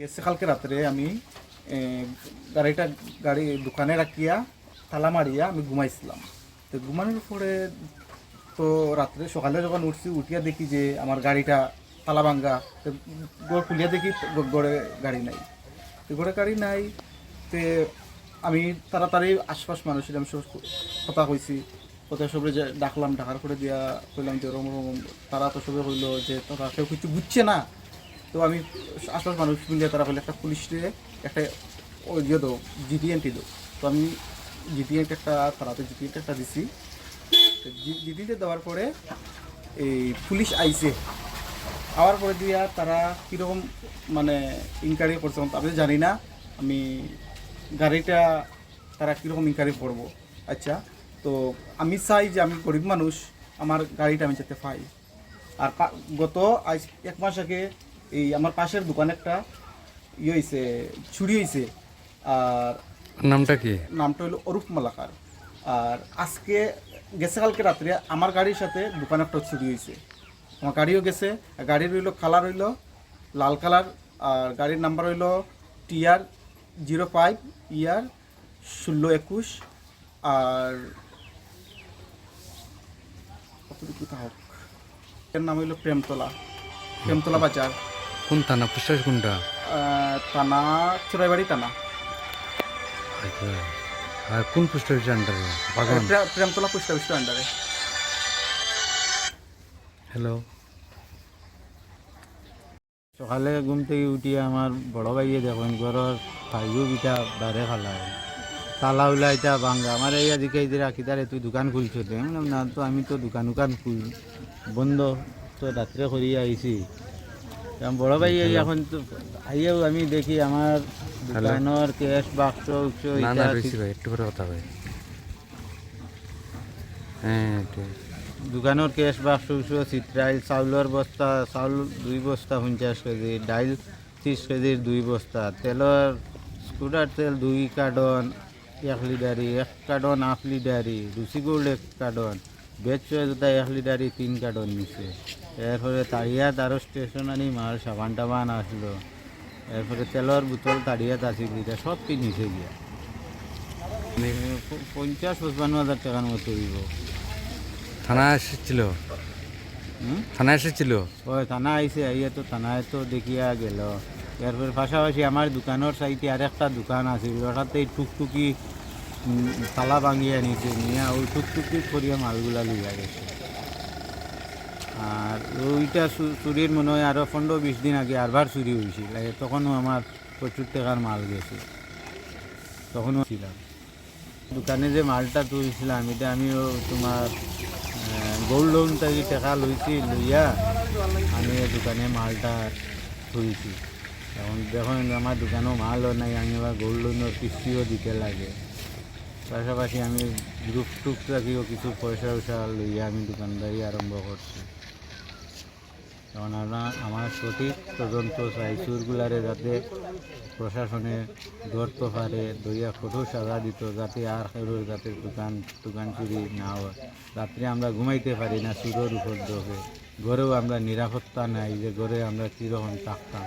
গেছে কালকে রাত্রে আমি গাড়িটা, গাড়ি দোকানে রাখিয়া তালা মারিয়া আমি ঘুমাইছিলাম। তো ঘুমানোর পরে তো রাত্রে সকালে যখন উঠছি, উঠিয়া দেখি যে আমার গাড়িটা তালা ভাঙ্গা, তো গড় খুলিয়া দেখি গড়ে, গাড়ি নাই। তো গড়ে গাড়ি নাই, তে আমি তাড়াতাড়ি আশপাশ মানুষের আমি সব কথা কইছি। কথা সবে যে ডাকলাম, ডাকার করে দিয়া কইলাম যে ওরম তারা তো সবে কইলো যে তারা কেউ কিছু বুঝছে না। তো আমি আশপাশ মানুষ মিলিয়ে তারা বলে একটা পুলিশে একটা ওই দিয়ে দো জিটিএনটি দো তো আমি জিটিএনটি একটা তারাতে জিটিএনটি একটা দিছি। জিটিএনটি দেওয়ার পরে এই পুলিশ আইছে। আওয়ার পরে দিয়া তারা কীরকম মানে ইনকোয়ারি করছে আমি জানি না। আমি গাড়িটা তারা কীরকম ইনকোয়ারি করব। আচ্ছা তো আমি চাই যে আমি গরিব মানুষ, আমার গাড়িটা আমি যাতে পাই। আর গত আজ এক মাস আগে এই আমার পাশের দোকান একটা ইয়ে হয়েছে চুরি হয়েছে আর নামটা কি? নামটা হলো অরূপ মালাকার। আর আজকে গেছে কালকে রাত্রে আমার গাড়ির সাথে দোকান একটা ছুরি হয়েছে আমার গাড়িও গেছে গাড়ির হইল কালার হইল লাল কালার আর গাড়ির নাম্বার হইল টিআর জিরো ফাইভ ইয়ার ষোলো একুশ আর কতটুকু হোক এর নাম হইল প্রেমতলা প্রেমতলা বাজার। কোন থানা? পুষ্টাস কোনটা? থানা চোরাইবাড়ি টানা আচ্ছা। আর কোন পুষ্টাস আন্ডারে বাগান? প্রে- প্রেমতলা পোস্ট অফিসের আন্ডারে হ্যালো সকালে ঘুম থেকে উঠি আমার বড় ভাইয়ে দেখুন ঘরের ভাইও বিটা বারে খালায় তালা উলা এটা ভাঙ্গা আমার এই আদিকে এই রাখি তারে তুই দোকান খুলছ। তো আমি না তো আমি তো দোকান উকান খুল বন্ধ। তো রাত্রে করিয়ে আইছি। বড় ভাই এখন তো আইয়াও আমি দেখি আমার দোকানের ক্যাশ বাক্স উক্স না না বেশি ভাই একটু করে কথা ভাই হ্যাঁ দোকানের ক্যাশ বাক্স উক্স চিত্রাইল চাউলের বস্তা চাউল দুই বস্তা পঞ্চাশ কেজি ডাইল ত্রিশ কেজির দুই বস্তা তেলের স্কুটার তেল দুই কার্টন এক লিটারি এক কার্টন হাফ লিটারি রুচি গোল্ড এক কার্টন। বেচ জুতা এক লিটারি তিন কার্টন নিছে। এরপরে তাড়িয়াত আরও স্টেশনারি মাল সাবান টাবান আসলো এরপরে তেলের বোতল তাড়িয়াত আছিল এটা সব কিনিছে গিয়া প- পঞ্চাশ পঁচপান্ন হাজার টাকার মতো হইব থানা এসেছিল। থানা এসেছিল? ওই থানা আইসে আইয়া তো থানায় তো দেখিয়া গেল। এরপর পাশাপাশি আমার দোকানের সাইডে আর একটা দোকান আছিল ওটাতে টুকটুকি তালা ভাঙিয়া নিছে নিয়ে ওই টুকটুকি করিয়া মালগুলা লইয়া গেছে। আর ওইটা চুরির মনে হয় আরও পনেরো বিশ দিন আগে আরবার চুরি হয়েছিল তখনও আমার প্রচুর টাকার মাল গেছে। তখনও ছিলাম। দোকানে যে মালটা তুলছিলাম, এটা আমিও তোমার গোল্ড লোন থেকে টাকা লইছি, লইয়া আমি দোকানে মালটা তুলছি। এখন দেখুন, আমার দোকানেও মালও নাই, আমি আবার গোল্ড লোনের কিস্তিও দিতে লাগে। পাশাপাশি আমি গ্রুপ টুপ রাখিও কিছু পয়সা উয়সা লইয়া আমি দোকানদারি আরম্ভ করছি। কারণ আমরা আমার সঠিক তদন্ত চাই, চুরগুলারে যাতে প্রশাসনে ধরতে পারে দইয়া কঠোর সাজা দিত, যাতে আর কারোর যাতে দোকান দোকান চুরি না হয়। রাত্রে আমরা ঘুমাইতে পারি না, চুরের উপর ঘরেও আমরা নিরাপত্তা নাই যে ঘরে আমরা কীরকম থাকতাম।